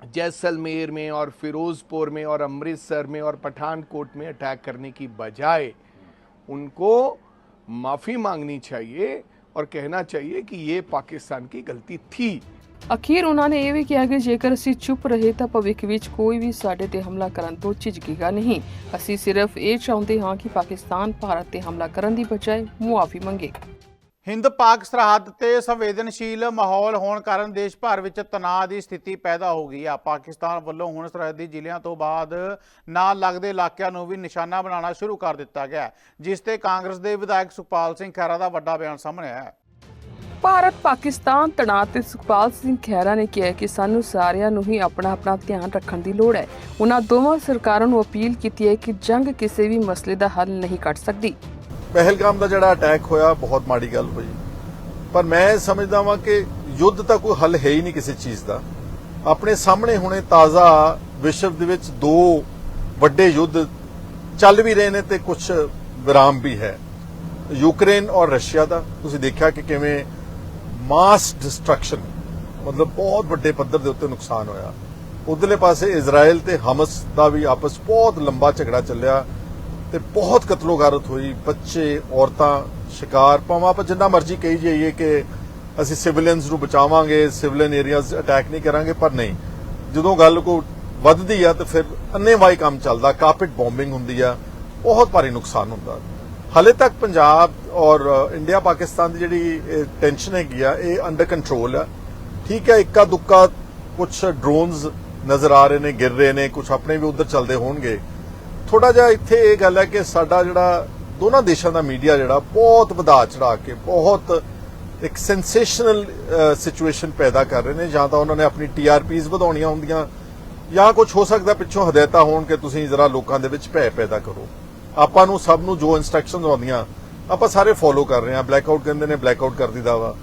जैसलमेर में और फिरोजपुर में और अमृतसर में और पठानकोट में अटैक करने की बजाय उनको माफ़ी मांगनी चाहिए और कहना चाहिए कि ये पाकिस्तान की गलती थी ਅਖੀਰ ਉਹਨਾਂ ਨੇ ਇਹ ਵੀ ਕਿਹਾ ਕਿ ਜੇਕਰ ਅਸੀਂ ਚੁੱਪ ਰਹੇ ਤਾਂ ਭਵਿੱਖ ਵਿੱਚ ਕੋਈ ਵੀ ਸਾਡੇ ਤੇ ਹਮਲਾ ਕਰਨ ਤੋਂ ਝਿਜਕੇਗਾ ਨਹੀਂ ਅਸੀਂ ਸਿਰਫ ਇਹ ਚਾਹੁੰਦੇ ਹਾਂ ਕਿ ਪਾਕਿਸਤਾਨ ਭਾਰਤ ਤੇ ਹਮਲਾ ਕਰਨ ਦੀ ਬਜਾਏ ਮੁਆਫੀ ਮੰਗੇ ਹਿੰਦ ਪਾਕ ਸਰਹੱਦ ਤੇ ਸੰਵੇਦਨਸ਼ੀਲ ਮਾਹੌਲ ਹੋਣ ਕਾਰਨ ਦੇਸ਼ ਭਰ ਵਿੱਚ ਤਣਾਅ ਦੀ ਸਥਿਤੀ ਪੈਦਾ ਹੋ ਗਈ ਆ। ਪਾਕਿਸਤਾਨ ਵੱਲੋਂ ਹੁਣ ਸਰਹੱਦੀ ਜ਼ਿਲ੍ਹਿਆਂ ਤੋਂ ਬਾਅਦ ਨਾਲ ਲੱਗਦੇ ਇਲਾਕਿਆਂ ਨੂੰ ਵੀ ਨਿਸ਼ਾਨਾ ਬਣਾਉਣਾ ਸ਼ੁਰੂ ਕਰ ਦਿੱਤਾ ਗਿਆ ਜਿਸ ਤੇ ਕਾਂਗਰਸ ਦੇ ਵਿਧਾਇਕ ਸੁਖਪਾਲ ਸਿੰਘ ਖਹਿਰਾ ਦਾ ਵੱਡਾ ਬਿਆਨ ਸਾਹਮਣੇ ਆਇਆ ਹੈ। ਭਾਰਤ ਪਾਕਿਸਤਾਨ ਤਣਾਅ ਤੇ ਸੁਖਪਾਲ ਸਿੰਘ ਖਹਿਰਾ ਨੇ ਕਿਹਾ ਕਿ ਸਾਨੂੰ ਸਾਰਿਆਂ ਨੂੰ ਹੀ ਆਪਣਾ ਆਪਣਾ ਧਿਆਨ ਰੱਖਣ ਦੀ ਲੋੜ ਹੈ। ਉਹਨਾਂ ਦੋਵਾਂ ਸਰਕਾਰਾਂ ਨੂੰ ਅਪੀਲ ਕੀਤੀ ਹੈ ਕਿ ਜੰਗ ਕਿਸੇ ਵੀ ਮਸਲੇ ਦਾ ਹੱਲ ਨਹੀਂ ਕੱਢ ਸਕਦੀ। ਪਹਿਲਗਾਮ ਦਾ ਜਿਹੜਾ ਅਟੈਕ ਹੋਇਆ, ਬਹੁਤ ਮਾੜੀ ਗੱਲ ਹੋਈ। ਪਰ ਮੈਂ ਸਮਝਦਾ ਵਾਂ ਕਿ ਯੁੱਧ ਤਾਂ ਕੋਈ ਹੱਲ ਹੈ ਹੀ ਨਹੀਂ ਕਿਸੇ ਚੀਜ਼ ਦਾ। ਆਪਣੇ ਸਾਹਮਣੇ ਹੁਣੇ ਤਾਜ਼ਾ ਵਿਸ਼ਵ ਦੇ ਵਿੱਚ ਦੋ ਵੱਡੇ ਯੁੱਧ ਚੱਲ ਵੀ ਰਹੇ ਨੇ ਤੇ ਕੁਝ ਵਿਰਾਮ ਵੀ ਹੈ। ਯੂਕਰੇਨ ਔਰ ਰਸ਼ੀਆ ਦਾ। ਤੁਸੀਂ ਦੇਖਿਆ ਕਿ ਕਿਵੇਂ ਮਾਸ ਡਿਸਟਰਕਸ਼ਨ ਮਤਲਬ ਬਹੁਤ ਵੱਡੇ ਪੱਧਰ ਦੇ ਉੱਤੇ ਨੁਕਸਾਨ ਹੋਇਆ। ਉਧਰਲੇ ਪਾਸੇ ਇਜ਼ਰਾਈਲ ਤੇ ਹਮਸ ਦਾ ਵੀ ਆਪਸ ਬਹੁਤ ਲੰਬਾ ਝਗੜਾ ਚੱਲਿਆ। ਤੇ ਬਹੁਤ ਕਤਲੋਗਾਰਤ ਹੋਈ, ਬੱਚੇ, ਔਰਤਾਂ, ਸ਼ਿਕਾਰ, ਭਾਵੇਂ ਆਪਾਂ ਜਿੰਨਾ ਮਰਜ਼ੀ ਕਹੀ ਜਾਈਏ ਕਿ ਅਸੀਂ ਸਿਵਿਲੀਅਨਸ ਨੂੰ ਬਚਾਵਾਂਗੇ, ਸਿਵਿਲੀਅਨ ਏਰੀਆਜ਼ ਅਟੈਕ ਨਹੀਂ ਕਰਾਂਗੇ, ਪਰ ਨਹੀਂ। ਜਦੋਂ ਗੱਲ ਕੋ ਵੱਧਦੀ ਆ ਤਾਂ ਫਿਰ ਅੰਨੇਵਾਹੀ ਕੰਮ ਚੱਲਦਾ, ਕਾਰਪੇਟ ਬੰਬਿੰਗ ਹੁੰਦੀ ਆ, ਬਹੁਤ ਭਾਰੀ ਨੁਕਸਾਨ ਹੁੰਦਾ। ਹਲੇ ਤੱਕ ਪੰਜਾਬ ਔਰ ਇੰਡੀਆ, ਪਾਕਿਸਤਾਨ ਦੀ ਜਿਹੜੀ ਟੈਨਸ਼ਨ ਹੈਗੀ ਆ, ਇਹ ਅੰਡਰ ਕੰਟਰੋਲ ਆ। ਠੀਕ ਹੈ ਇੱਕਾ ਦੁੱਕਾ ਕੁਝ ਡਰੋਨਸ ਨਜ਼ਰ ਆ ਰਹੇ ਨੇ, ਗਿਰ ਰਹੇ ਨੇ ਕੁਝ ਆਪਣੇ ਵੀ ਉਧਰ ਚੱਲਦੇ ਹੋਣਗੇ। ਥੋੜਾ ਜਿਹਾ ਇੱਥੇ ਇਹ ਗੱਲ ਹੈ ਕਿ ਸਾਡਾ ਜਿਹੜਾ ਦੋਨਾਂ ਦੇਸ਼ਾਂ ਦਾ ਮੀਡੀਆ ਜਿਹੜਾ ਬਹੁਤ ਵਧਾ ਚੜਾ ਕੇ ਬਹੁਤ ਇੱਕ ਸੈਂਸੇਸ਼ਨਲ ਸਿਚੁਏਸ਼ਨ ਪੈਦਾ ਕਰ ਰਹੇ ਨੇ। ਜਾਂ ਤਾਂ ਉਹਨਾਂ ਨੇ ਆਪਣੀ ਟੀਆਰਪੀਜ਼ ਵਧਾਉਣੀਆਂ ਹੁੰਦੀਆਂ, ਜਾਂ ਕੁਝ ਹੋ ਸਕਦਾ ਪਿੱਛੋਂ ਹਦਾਇਤਾਂ ਹੋਣ ਕਿ ਤੁਸੀਂ ਜ਼ਰਾ ਲੋਕਾਂ ਦੇ ਵਿੱਚ ਭੈ ਪੈਦਾ ਕਰੋ। ਆਪਾਂ ਨੂੰ ਸਭ ਨੂੰ ਜੋ ਇਨਸਟਰਕਸ਼ਨਸ ਆਉਂਦੀਆਂ, ਆਪਾਂ ਸਾਰੇ ਫੋਲੋ ਕਰ ਰਹੇ ਹਾਂ। ਬਲੈਕ ਆਊਟ ਕਹਿੰਦੇ ਨੇ ਬਲੈਕ ਆਊਟ ਕਰ ਦਿੱਤਾ ਵਾ।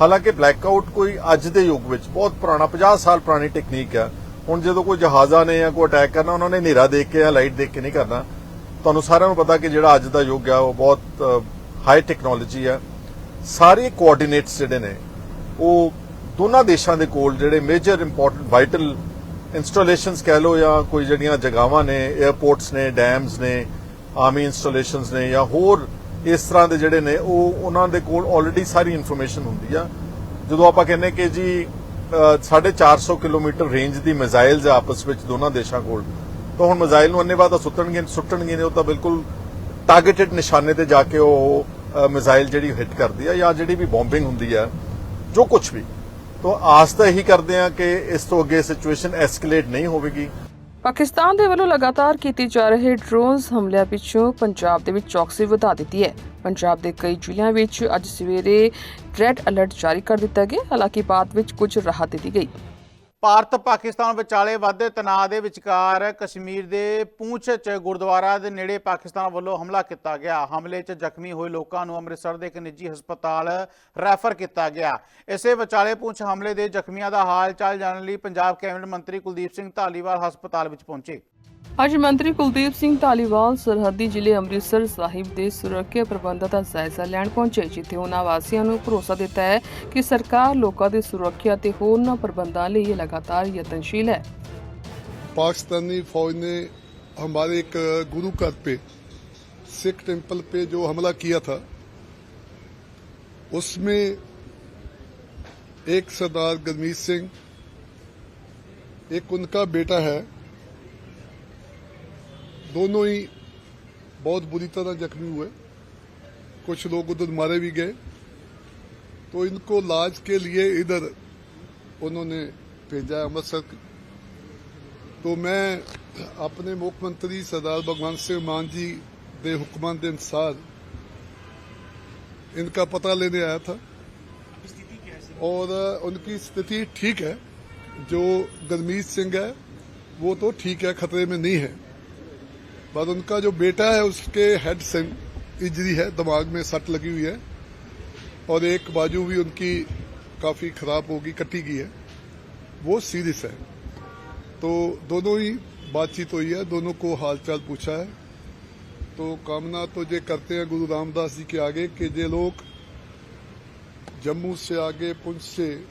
ਹਾਲਾਂਕਿ ਬਲੈਕ ਆਊਟ ਕੋਈ ਅੱਜ ਦੇ ਯੁੱਗ ਵਿੱਚ ਬਹੁਤ ਪੁਰਾਣਾ 50 ਸਾਲ ਪੁਰਾਣੀ ਟੈਕਨੀਕ ਆ। ਹੁਣ ਜਦੋਂ ਕੋਈ ਜਹਾਜ਼ਾਂ ਨੇ ਜਾਂ ਕੋਈ ਅਟੈਕ ਕਰਨਾ, ਉਹਨਾਂ ਨੇ ਹਨੇਰਾ ਦੇਖ ਕੇ ਜਾਂ ਲਾਈਟ ਦੇਖ ਕੇ ਨਹੀਂ ਕਰਨਾ। ਤੁਹਾਨੂੰ ਸਾਰਿਆਂ ਨੂੰ ਪਤਾ ਕਿ ਜਿਹੜਾ ਅੱਜ ਦਾ ਯੁੱਗ ਆ, ਉਹ ਬਹੁਤ ਹਾਈ ਟੈਕਨੋਲੋਜੀ ਆ। ਸਾਰੇ ਕੋਆਰਡੀਨੇਟਸ ਜਿਹੜੇ ਨੇ, ਉਹ ਦੋਨਾਂ ਦੇਸ਼ਾਂ ਦੇ ਕੋਲ ਜਿਹੜੇ ਮੇਜਰ ਇੰਪੋਰਟੈਂਟ ਵਾਈਟਲ ਇੰਸਟਾਲੇਸ਼ਨਸ ਕਹਿ ਲਓ ਜਾਂ ਕੋਈ ਜਿਹੜੀਆਂ ਜਗਾਵਾਂ ਨੇ 에ਅਰਪੋਰਟਸ ਨੇ ਡੈਮਸ ਨੇ ਆਰਮੀ ਇੰਸਟਾਲੇਸ਼ਨਸ ਨੇ ਜਾਂ ਹੋਰ ਇਸ ਤਰ੍ਹਾਂ ਦੇ ਜਿਹੜੇ ਨੇ, ਉਹ ਉਹਨਾਂ ਦੇ ਕੋਲ ਆਲਰੇਡੀ ਸਾਰੀ ਇਨਫੋਰਮੇਸ਼ਨ ਹੁੰਦੀ ਆ। ਜਦੋਂ ਆਪਾਂ ਕਹਿੰਦੇ ਕਿ ਜੀ 450 ਕਿਲੋਮੀਟਰ ਰੇਂਜ ਦੀ ਮਿਜ਼ਾਈਲਸ ਆਪਸ ਵਿੱਚ ਦੋਨਾਂ ਦੇਸ਼ਾਂ ਕੋਲ। ਤਾਂ ਹੁਣ ਮਿਜ਼ਾਈਲ ਨੂੰ ਅੰਨੇਵਾਹ ਤਾਂ ਸੁੱਟਣਗੇ ਸੁੱਟਣਗੇ ਨੇ ਉਹ ਤਾਂ ਬਿਲਕੁਲ ਟਾਰਗੇਟਡ ਨਿਸ਼ਾਨੇ ਤੇ ਜਾ ਕੇ ਉਹ ਅ, ਮਿਜ਼ਾਈਲ ਜਿਹੜੀ ਹਿੱਟ ਕਰਦੀ ਆ ਜਾਂ ਜਿਹੜੀ ਵੀ ਬੰਬਿੰਗ ਹੁੰਦੀ ਆ ਜੋ ਕੁਝ ਵੀ। ਤਾਂ ਆਸ ਤਾਂ ਇਹੀ ਕਰਦੇ ਆ ਕਿ ਇਸ ਤੋਂ ਅੱਗੇ ਸਿਚੁਏਸ਼ਨ ਐਸਕੇਲੇਟ ਨਹੀਂ ਹੋਵੇਗੀ। ਪਾਕਿਸਤਾਨ ਦੇ ਵੱਲੋਂ ਲਗਾਤਾਰ ਕੀਤੇ ਜਾ ਰਹੇ ਡਰੋਨਸ ਹਮਲਿਆਂ ਪਿੱਛੋਂ ਪੰਜਾਬ ਦੇ ਵਿੱਚ ਚੌਕਸੀ ਵਧਾ ਦਿੱਤੀ ਹੈ। ਪੰਜਾਬ ਦੇ ਕਈ ਜ਼ਿਲ੍ਹਿਆਂ ਵਿੱਚ ਅੱਜ ਸਵੇਰੇ ਰੈੱਡ ਅਲਰਟ ਜਾਰੀ ਕਰ ਦਿੱਤਾ ਗਿਆ, ਹਾਲਾਂਕਿ ਬਾਅਦ ਵਿੱਚ ਕੁਝ ਰਾਹਤ ਦਿੱਤੀ ਗਈ। ਭਾਰਤ ਪਾਕਿਸਤਾਨ ਵਿਚਾਲੇ ਵਧਦੇ ਤਣਾਅ ਦੇ ਵਿਚਕਾਰ ਕਸ਼ਮੀਰ ਦੇ ਪੂੰਛ 'ਚ ਗੁਰਦੁਆਰਾ ਦੇ ਨੇੜੇ ਪਾਕਿਸਤਾਨ ਵੱਲੋਂ ਹਮਲਾ ਕੀਤਾ ਗਿਆ। ਹਮਲੇ 'ਚ ਜ਼ਖਮੀ ਹੋਏ ਲੋਕਾਂ ਨੂੰ ਅੰਮ੍ਰਿਤਸਰ ਦੇ ਇੱਕ ਨਿੱਜੀ ਹਸਪਤਾਲ ਰੈਫਰ ਕੀਤਾ ਗਿਆ। ਇਸੇ ਵਿਚਾਲੇ ਪੂੰਛ ਹਮਲੇ ਦੇ ਜ਼ਖਮੀਆਂ ਦਾ ਹਾਲ ਚਾਲ ਜਾਣਨ ਲਈ ਪੰਜਾਬ ਕੈਬਨਿਟ ਮੰਤਰੀ ਕੁਲਦੀਪ ਸਿੰਘ ਧਾਲੀਵਾਲ ਹਸਪਤਾਲ ਵਿੱਚ ਪਹੁੰਚੇ। ਅੱਜ ਮੰਤਰੀ ਕੁਲਦੀਪ ਸਿੰਘ ਧਾਲੀਵਾਲ ਸਰਹੱਦੀ ਜ਼ਿਲ੍ਹੇ ਅੰਮ੍ਰਿਤਸਰ ਸਾਹਿਬ ਦੇ ਸੁਰੱਖਿਆ ਪ੍ਰਬੰਧਾਂ ਦਾ ਜਾਇਜ਼ਾ ਲੈਣ ਪਹੁੰਚੇ ਜਿੱਥੇ ਉਹਨਾਂ ਵਾਸੀਆਂ ਨੂੰ ਭਰੋਸਾ ਦਿੱਤਾ ਹੈ ਕਿ ਸਰਕਾਰ ਲੋਕਾਂ ਦੀ ਸੁਰੱਖਿਆ ਤੇ ਹੋਰਨਾਂ ਪ੍ਰਬੰਧਾਂ ਲਈ ਲਗਾਤਾਰ ਯਤਨਸ਼ੀਲ ਹੈ पाकिस्तानी फौज ने हमारे एक गुरु घर पे सिख टेम्पल पे जो हमला किया था उसमें एक सरदार गरमीत सिंह एक उनका बेटा है दोनों ही बहुत बुरी तरह जख्मी हुए। कुछ लोग उधर मारे भी गए। तो इनको इलाज के लिए इधर उन्होंने भेजा है अमृतसर तो मैं अपने मुख्यमंत्री सरदार भगवंत सिंह मान जी के हुक्मान के अनुसार इनका पता लेने आया था। और उनकी स्थिति ठीक है। जो गरमीत सिंह है वो तो ठीक है खतरे में नहीं है। पर उनका जो बेटा है, उसके हेड से इंजरी है, दिमाग में सट लगी हुई है और एक बाजू भी उनकी काफ़ी खराब होगी, कटी गई है। वो सीरियस है। तो दोनों ही बातचीत हुई है, दोनों को हालचाल पूछा है। तो कामना तो ये करते हैं गुरु रामदास जी के आगे कि ये लोग जम्मू से आगे, पुंछ से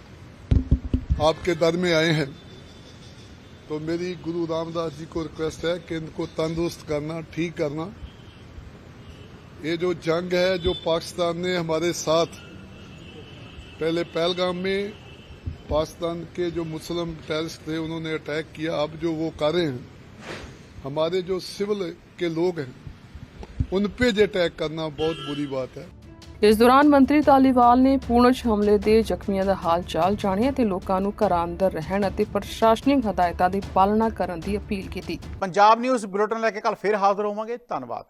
आपके दर में आए हैं। तो मेरी गुरु रामदास जी को रिक्वेस्ट है कि इनको तंदुरुस्त करना, ठीक करना। ये जो जंग है, जो पाकिस्तान ने हमारे साथ, पहले पहलगाम में पाकिस्तान के जो मुस्लिम टेररिस्ट थे, उन्होंने अटैक किया। अब जो वो कर रहे हैं, हमारे जो सिविल के लोग हैं, उन पे जो अटैक करना बहुत बुरी बात है। ਇਸ ਦੌਰਾਨ ਮੰਤਰੀ ਧਾਲੀਵਾਲ ਨੇ ਪੂਣਛ ਹਮਲੇ ਦੇ ਜ਼ਖਮੀਆਂ ਦਾ ਹਾਲ ਚਾਲ ਜਾਣਿਆ ਤੇ ਲੋਕਾਂ ਨੂੰ ਘਰਾਂ ਅੰਦਰ ਰਹਿਣ ਅਤੇ ਪ੍ਰਸ਼ਾਸਨਿਕ ਹਦਾਇਤਾਂ ਦੀ ਪਾਲਣਾ ਕਰਨ ਦੀ ਅਪੀਲ ਕੀਤੀ। ਪੰਜਾਬ ਨਿਊਜ਼ ਬੁਲੇਟਿਨ ਲੈ ਕੇ ਕੱਲ ਫਿਰ ਹਾਜ਼ਰ ਹੋਵਾਂਗੇ। ਧੰਨਵਾਦ।